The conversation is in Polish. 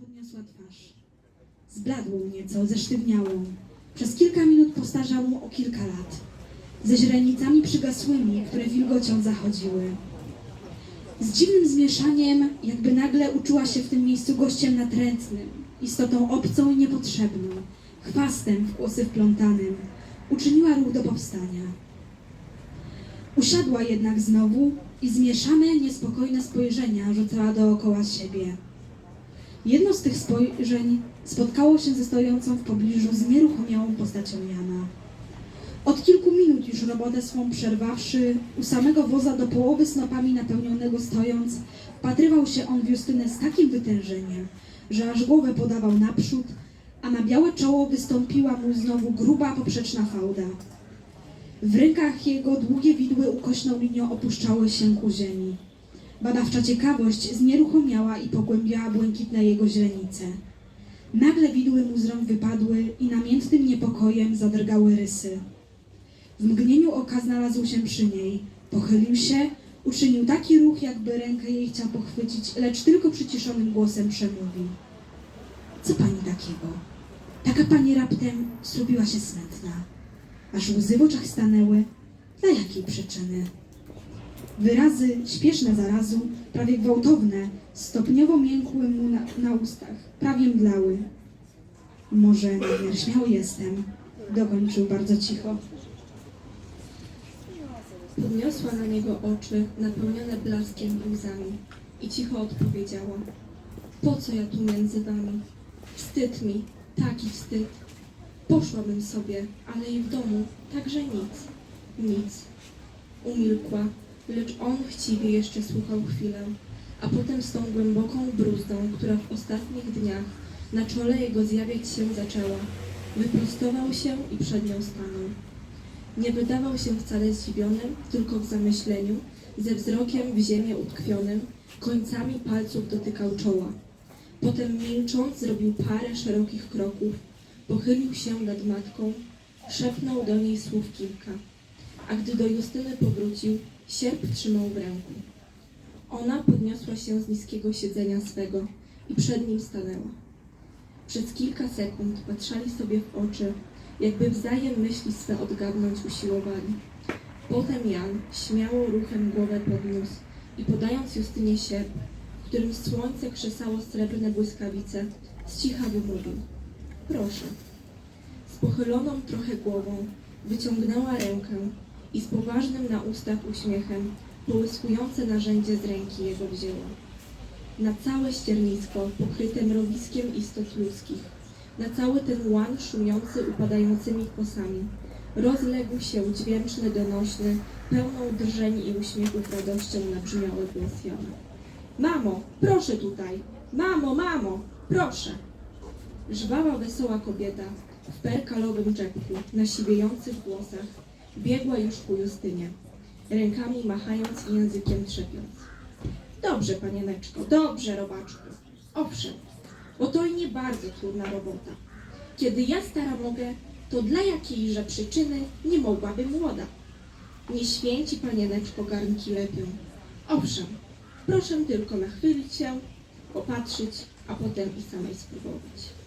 podniosła twarz. Zbladłą nieco, zesztywniałą. Przez kilka minut postarzał o kilka lat. Ze źrenicami przygasłymi, które wilgocią zachodziły. Z dziwnym zmieszaniem, jakby nagle uczuła się w tym miejscu gościem natrętnym, istotą obcą i niepotrzebną, chwastem w kłosy wplątanym, uczyniła ruch do powstania. Usiadła jednak znowu i zmieszane, niespokojne spojrzenia rzucała dookoła siebie. Jedno z tych spojrzeń spotkało się ze stojącą w pobliżu znieruchomiałą postacią Jana. Od kilku minut już robotę swą przerwawszy, u samego woza do połowy snopami napełnionego stojąc, wpatrywał się on w Justynę z takim wytężeniem, że aż głowę podawał naprzód, a na białe czoło wystąpiła mu znowu gruba poprzeczna fałda. W rękach jego długie widły ukośną linią opuszczały się ku ziemi. Badawcza ciekawość znieruchomiała i pogłębiała błękitne jego źrenice. Nagle widły mu z rąk wypadły i namiętnym niepokojem zadrgały rysy. W mgnieniu oka znalazł się przy niej. Pochylił się, uczynił taki ruch, jakby rękę jej chciał pochwycić, lecz tylko przyciszonym głosem przemówił. Co pani takiego? Taka pani raptem zrobiła się smętna. Aż łzy w oczach stanęły. Dla jakiej przyczyny? Wyrazy, śpieszne zarazu, prawie gwałtowne, stopniowo miękły mu na, na ustach, prawie mdlały. Może nadmiar śmiały jestem, dokończył bardzo cicho. Podniosła na niego oczy, napełnione blaskiem i łzami i cicho odpowiedziała. Po co ja tu między wami? Wstyd mi, taki wstyd. Poszłabym sobie, ale i w domu także nic, nic. Umilkła, lecz on chciwie jeszcze słuchał chwilę, a potem z tą głęboką bruzdą, która w ostatnich dniach na czole jego zjawiać się zaczęła, wyprostował się i przed nią stanął. Nie wydawał się wcale zdziwionym, tylko w zamyśleniu, ze wzrokiem w ziemię utkwionym, końcami palców dotykał czoła. Potem milcząc zrobił parę szerokich kroków, pochylił się nad matką, szepnął do niej słów kilka. A gdy do Justyny powrócił, sierp trzymał w ręku. Ona podniosła się z niskiego siedzenia swego i przed nim stanęła. Przez kilka sekund patrzali sobie w oczy, jakby wzajem myśli swe odgadnąć usiłowali. Potem Jan śmiało ruchem głowę podniósł i podając Justynie sierp, którym słońce krzesało srebrne błyskawice, z cicha wymówił. Proszę. Z pochyloną trochę głową wyciągnęła rękę i z poważnym na ustach uśmiechem połyskujące narzędzie z ręki jego wzięła. Na całe ściernisko pokryte mrowiskiem istot ludzkich, na cały ten łan szumiący upadającymi kłosami, rozległ się dźwięczny, donośny, pełną drżeń i uśmiechów radością nabrzmiały głos Jana. Mamo, proszę tutaj! Mamo, mamo, proszę! Żwawa, wesoła kobieta w perkalowym czepku, na siwiejących włosach, biegła już ku Justynie, rękami machając i językiem trzepiąc. Dobrze, panieneczko, dobrze, robaczku. Owszem, bo to i nie bardzo trudna robota. Kiedy ja stara mogę, to dla jakiejże przyczyny nie mogłabym młoda. Nie święci panieneczko garnki lepią. Owszem, proszę tylko nachylić się, popatrzeć, a potem i samej spróbować.